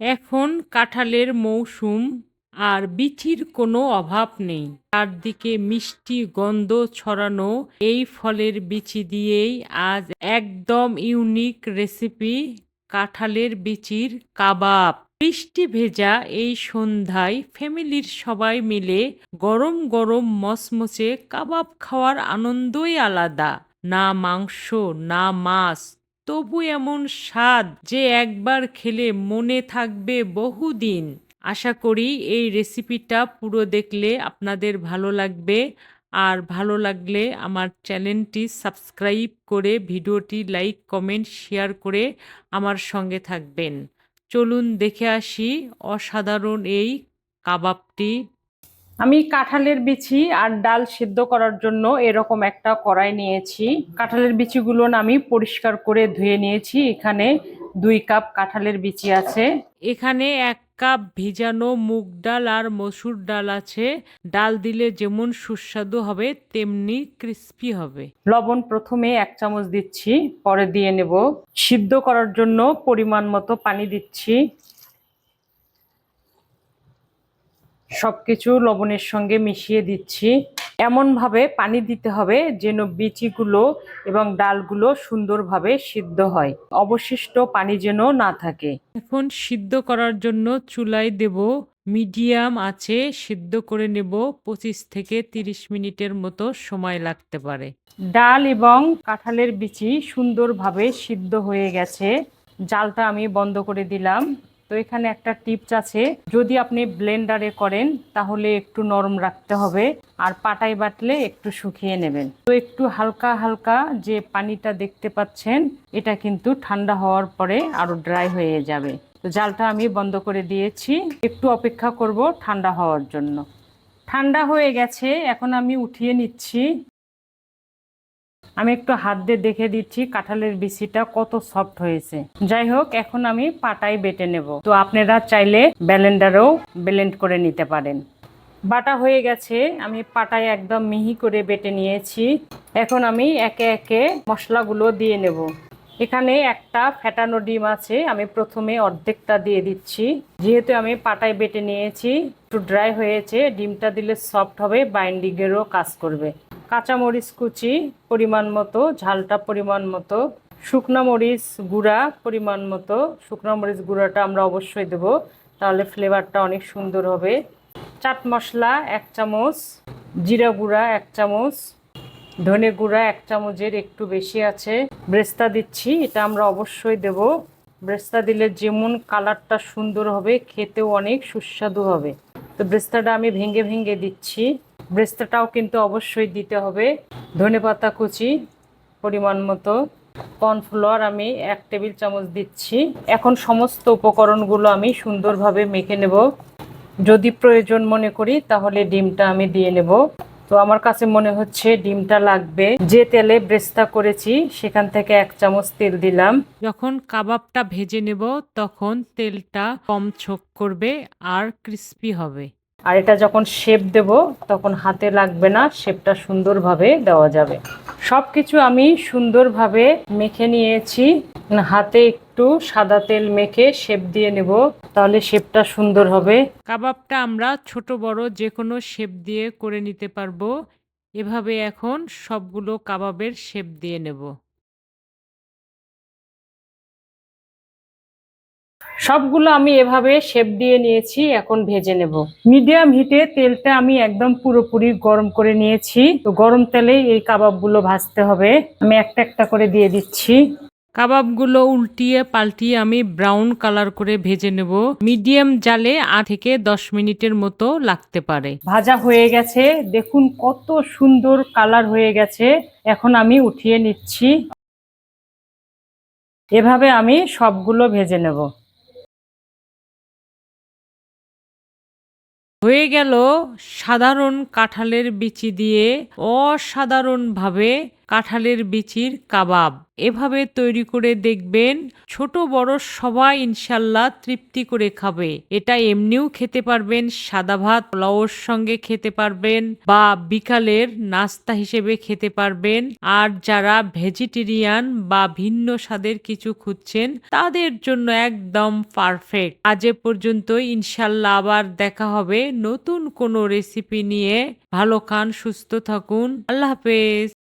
এখন কাঁঠালের মৌসুম আর বিচির কোনো অভাব নেই। চারদিকে মিষ্টি গন্ধ ছড়ানো এই ফলের বিচি দিয়েই আজ একদম ইউনিক রেসিপি কাঁঠালের বিচির কাবাব। বৃষ্টি ভেজা এই সন্ধ্যায় ফ্যামিলির সবাই মিলে গরম গরম মচমচে কাবাব খাওয়ার আনন্দই আলাদা। না মাংস, না মাছ তবু এমন স্বাদ যে একবার খেলে মনে থাকবে বহুদিন। আশা করি এই রেসিপিটা পুরো দেখলে আপনাদের ভালো লাগবে। আর ভালো লাগলে আমার চ্যানেলটি সাবস্ক্রাইব করে ভিডিওটি লাইক, কমেন্ট, শেয়ার করে আমার সঙ্গে থাকবেন। চলুন দেখে আসি অসাধারণ এই কাবাবটি আমি কাঁঠালের বিচি আর ডাল সিদ্ধ করার জন্য এরকম একটা কড়াই নিয়েছি। কাঁঠালের বিচিগুলো আমি পরিষ্কার করে ধুয়ে নিয়েছি। এখানে দুই কাপ কাঁঠালের বিচি আছে। এখানে এক কাপ ভিজানো মুগ ডাল আর মসুর ডাল আছে। ডাল দিলে যেমন সুস্বাদু হবে তেমনি ক্রিস্পি হবে। লবণ প্রথমে এক চামচ দিচ্ছি পরে দিয়ে নেব। সিদ্ধ করার জন্য পরিমাণ মতো পানি দিচ্ছি। সবকিছু লবণের সঙ্গে মিশিয়ে দিচ্ছি। এমনভাবে পানি দিতে হবে যেন বিচিগুলো এবং ডালগুলো সুন্দরভাবে সিদ্ধ হয়। অবশিষ্ট পানি যেন না থাকে। এখন সিদ্ধ করার জন্য চুলায় দেব মিডিয়াম আছে সিদ্ধ করে নেব পঁচিশ থেকে তিরিশ মিনিটের মতো সময় লাগতে পারে। ডাল এবং কাঁঠালের বিচি সুন্দরভাবে সিদ্ধ হয়ে গেছে। জালটা আমি বন্ধ করে দিলাম। তো এখানে একটা টিপস আছে, যদি আপনি ব্লেন্ডারে করেন তাহলে একটু নরম রাখতে হবে আর পাটায় বাটলে একটু শুকিয়ে নেবেন। তো একটু হালকা হালকা যে পানিটা দেখতে পাচ্ছেন, এটা কিন্তু ঠান্ডা হওয়ার পরে আরও ড্রাই হয়ে যাবে। তো জালটা আমি বন্ধ করে দিয়েছি, একটু অপেক্ষা করব ঠান্ডা হওয়ার জন্য। ঠান্ডা হয়ে গেছে, এখন আমি উঠিয়ে নিচ্ছি। আমি একটু হাত দিয়ে দেখে দিচ্ছি কাঁঠালের বিচিটা কত সফট হয়েছে। যাই হোক, এখন আমি পাটায় বেটে নেব। তো আপনারা চাইলে ব্যালেন্ডারেও ব্লেন্ড করে নিতে পারেন। বাটা হয়ে গেছে, আমি পাটায় একদম মিহি করে বেটে নিয়েছি। এখন আমি একে একে মশলাগুলো দিয়ে নেব। এখানে একটা ফ্যাটানো ডিম আছে, আমি প্রথমে অর্ধেকটা দিয়ে দিচ্ছি। যেহেতু আমি পাটায় বেটে নিয়েছি, একটু ড্রাই হয়েছে, ডিমটা দিলে সফট হবে বাইন্ডিংয়েরও কাজ করবে। কাঁচামরিচ কুচি পরিমাণ মতো, ঝালটা পরিমাণ মতো, শুকনো মরিচ গুঁড়া পরিমাণ মতো। শুকনো মরিচ গুঁড়াটা আমরা অবশ্যই দেবো, তাহলে ফ্লেভারটা অনেক সুন্দর হবে। চাট মশলা এক চামচ, জিরা গুঁড়া এক চামচ, ধনে গুঁড়া এক চামচের একটু বেশি আছে। ব্রেস্তা দিচ্ছি, এটা আমরা অবশ্যই দেব। ব্রেস্তা দিলে যেমন কালারটা সুন্দর হবে, খেতেও অনেক সুস্বাদু হবে। তো ব্রেস্তাটা আমি ভেঙে ভেঙে দিচ্ছি। ব্রেস্তাটাও কিন্তু অবশ্যই দিতে হবে। ধনে পাতা কুচি পরিমাণ মতো, কর্নফ্লাওয়ার আমি এক টেবিল চামচ দিচ্ছি। এখন সমস্ত উপকরণগুলো আমি সুন্দরভাবে মেখে নেব। যদি প্রয়োজন মনে করি তাহলে ডিমটা আমি দিয়ে নেব। তো আমার কাছে মনে হচ্ছে ডিমটা লাগবে। যে তেলে ব্রেস্তা করেছি সেখান থেকে এক চামচ তেল দিলাম। যখন কাবাবটা ভেজে নেব তখন তেলটা কম ছোক করবে আর ক্রিস্পি হবে। আর এটা যখন শেপ দেব, তখন হাতে লাগবে না শেপটা সুন্দরভাবে দেওয়া যাবে। সব কিছু আমি সুন্দরভাবে মেখে নিয়েছি। হাতে একটু সাদা তেল মেখে শেপ দিয়ে নেব, তাহলে শেপটা সুন্দর হবে। কাবাবটা আমরা ছোট, বড় যে কোনো শেপ দিয়ে করে নিতে পারব। এভাবে এখন সবগুলো কাবাবের শেপ দিয়ে নেব। সবগুলো আমি এভাবে শেপ দিয়ে নিয়েছি, এখন ভেজে নেব। মিডিয়াম হিটে তেলটা আমি একদম পুরোপুরি গরম করে নিয়েছি। তো গরম তেলে এই কাবাবগুলো ভাজতে হবে। আমি একটা একটা করে দিয়ে দিচ্ছি। কাবাবগুলো উল্টিয়ে পাল্টিয়ে আমি ব্রাউন কালার করে ভেজে নেব। মিডিয়াম জালে আট থেকে দশ মিনিটের মতো লাগতে পারে। ভাজা হয়ে গেছে। দেখুন কত সুন্দর কালার হয়ে গেছে। এখন আমি উঠিয়ে নিচ্ছি। এভাবে আমি সবগুলো ভেজে নেব। হয়ে গেল সাধারণ কাঁঠালের বিচি দিয়ে অসাধারণভাবে কাঁঠালের বিচির কাবাব। এভাবে তৈরি করে দেখবেন ছোট বড় সবাই ইনশাল্লাহ তৃপ্তি করে খাবে। এটা এমনিও খেতে পারবেন, সাদা ভাত, পোলাওর সঙ্গে খেতে পারবেন বা বিকালের নাস্তা হিসেবে খেতে পারবেন। আর যারা ভেজিটেরিয়ান বা ভিন্ন স্বাদের কিছু খুঁজছেন, তাদের জন্য একদম পারফেক্ট। আজ এ পর্যন্ত ইনশাল্লাহ আবার দেখা হবে নতুন কোনো রেসিপি নিয়ে। ভালো খান, সুস্থ থাকুন। আল্লাহ হাফেজ।